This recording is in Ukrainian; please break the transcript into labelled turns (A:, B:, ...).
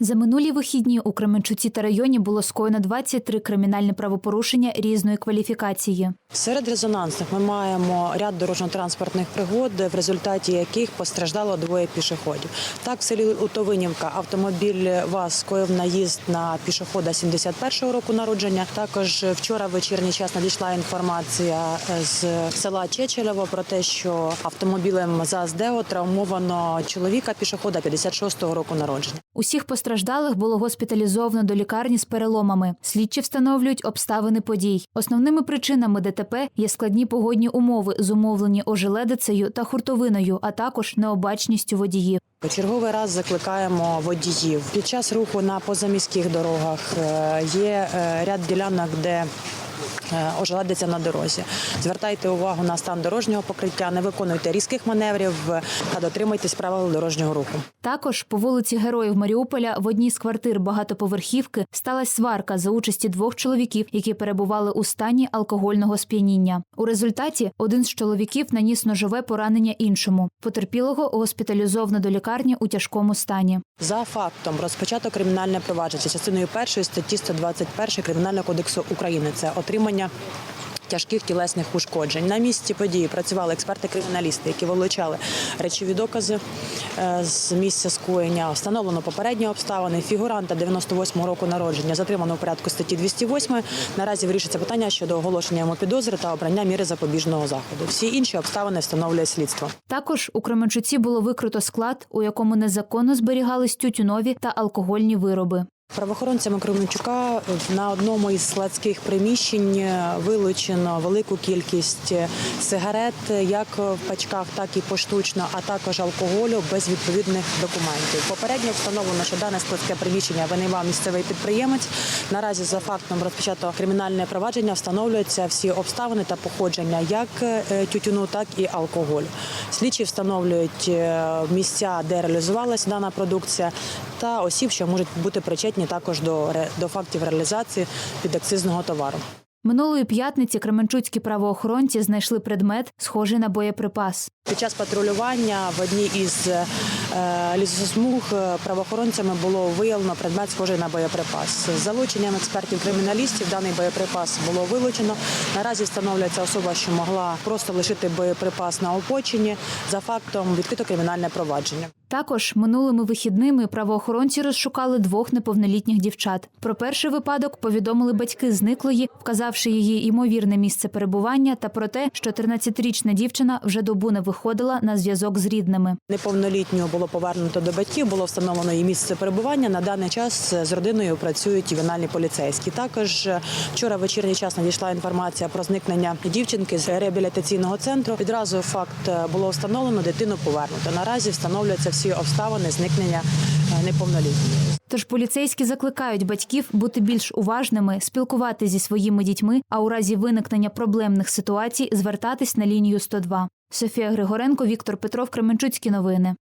A: За минулі вихідні у Кременчуці та районі було скоєно 23 кримінальні правопорушення різної кваліфікації.
B: Серед резонансних ми маємо ряд дорожньо-транспортних пригод, в результаті яких постраждало двоє пішоходів. Так, в селі Утовинівка автомобіль ВАЗ скоїв наїзд на пішохода 71-го року народження. Також вчора в вечірній час надійшла інформація з села Чечелево про те, що автомобілем ЗАЗ «Део» травмовано чоловіка пішохода 56-го року народження.
A: Усіх постраждалих було госпіталізовано до лікарні з переломами. Слідчі встановлюють обставини подій. Основними причинами ДТП є складні погодні умови, зумовлені ожеледицею та хуртовиною, а також необачністю водіїв.
B: Черговий раз закликаємо водіїв під час руху на позаміських дорогах. е, Є е, ряд ділянок, де ожеледиться на дорозі. Звертайте увагу на стан дорожнього покриття, не виконуйте різких маневрів е, та дотримуйтесь правил дорожнього руху.
A: Також по вулиці Героїв Маріуполя в одній з квартир багатоповерхівки сталася сварка за участі двох чоловіків, які перебували у стані алкогольного сп'яніння. У результаті один з чоловіків наніс ножове поранення іншому. Потерпілого госпіталізовано до лікарні у тяжкому стані.
B: За фактом розпочато кримінальне провадження частиною першої статті 121 Кримінального кодексу України. Це отримання. Тяжких тілесних ушкоджень на місці події працювали експерти-криміналісти, які вилучали речові докази е, з місця скоєння. Встановлено попередні обставини. Фігуранта 98-го року народження затримано у порядку статті 208. Наразі вирішується питання щодо оголошення йому підозри та обрання міри запобіжного заходу. Всі інші обставини встановлює слідство.
A: Також у Кременчуці було викрито склад, у якому незаконно зберігались тютюнові та алкогольні вироби.
B: Правоохоронцями Кременчука на одному із складських приміщень вилучено велику кількість сигарет, як в пачках, так і поштучно, а також алкоголю без відповідних документів. Попередньо встановлено, що дане складське приміщення винаймав місцевий підприємець. Наразі за фактом розпочато кримінальне провадження встановлюються всі обставини та походження як е, тютюну, так і алкоголю. Слідчі встановлюють е, місця, де реалізувалася дана продукція, та осіб, що можуть бути причетні також до, до фактів реалізації підакцизного товару.
A: Минулої п'ятниці кременчуцькі правоохоронці знайшли предмет, схожий на боєприпас.
B: Під час патрулювання в одній із е, лісосмуг е, правоохоронцями було виявлено предмет схожий на боєприпас. З залученням експертів-криміналістів даний боєприпас було вилучено. Наразі встановлюється особа, що могла просто лишити боєприпас на опочині. За фактом відкрито кримінальне провадження.
A: Також минулими вихідними правоохоронці розшукали двох неповнолітніх дівчат. Про перший випадок повідомили батьки зниклої, вказавши її ймовірне місце перебування та про те, що 13-річна дівчина вже добу не виходила на зв'язок з рідними.
B: Неповнолітнього було повернуто до батьків, було встановлено її місце перебування. На даний час з родиною працюють ювенальні поліцейські. Також е, вчора вечірній час надійшла інформація про зникнення дівчинки з реабілітаційного центру. Відразу факт е, було встановлено, дитину повернуто. Наразі встановлюються всі обставини зникнення е, неповнолітньої.
A: Тож поліцейські закликають батьків бути більш уважними, спілкуватися зі своїми дітьми, а у разі виникнення проблемних ситуацій звертатись на лінію 102. Софія Григоренко, Віктор Петров, Кременчуцькі новини.